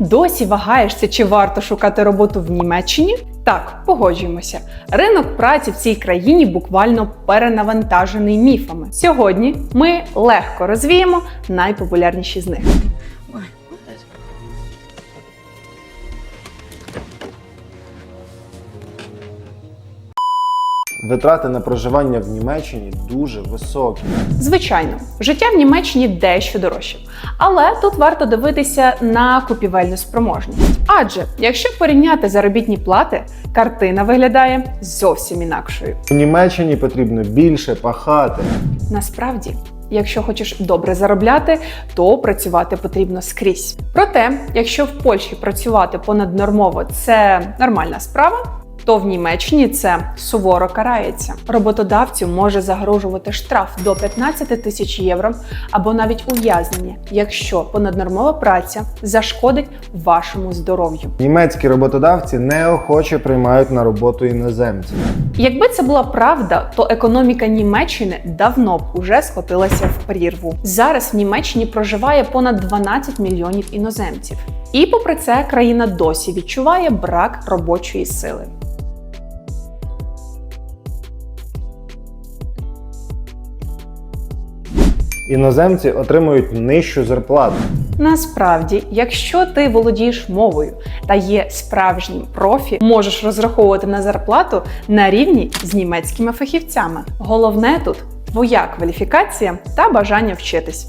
Досі вагаєшся, чи варто шукати роботу в Німеччині? Так, погоджуємося. Ринок праці в цій країні буквально перенавантажений міфами. Сьогодні ми легко розвіємо найпопулярніші з них. Витрати на проживання в Німеччині дуже високі. Звичайно, життя в Німеччині дещо дорожче, але тут варто дивитися на купівельну спроможність. Адже якщо порівняти заробітні плати, картина виглядає зовсім інакшою. У Німеччині потрібно більше пахати. Насправді, якщо хочеш добре заробляти, то працювати потрібно скрізь. Проте, якщо в Польщі працювати понаднормово це нормальна справа. То в Німеччині це суворо карається. Роботодавцю може загрожувати штраф до 15 тисяч євро або навіть ув'язнення, якщо понаднормова праця зашкодить вашому здоров'ю. Німецькі роботодавці неохоче приймають на роботу іноземців. Якби це була правда, то економіка Німеччини давно б уже скотилася в прірву. Зараз в Німеччині проживає понад 12 мільйонів іноземців. І попри це країна досі відчуває брак робочої сили. Іноземці отримують нижчу зарплату. Насправді, якщо ти володієш мовою та є справжнім профі, можеш розраховувати на зарплату на рівні з німецькими фахівцями. Головне тут твоя кваліфікація та бажання вчитись.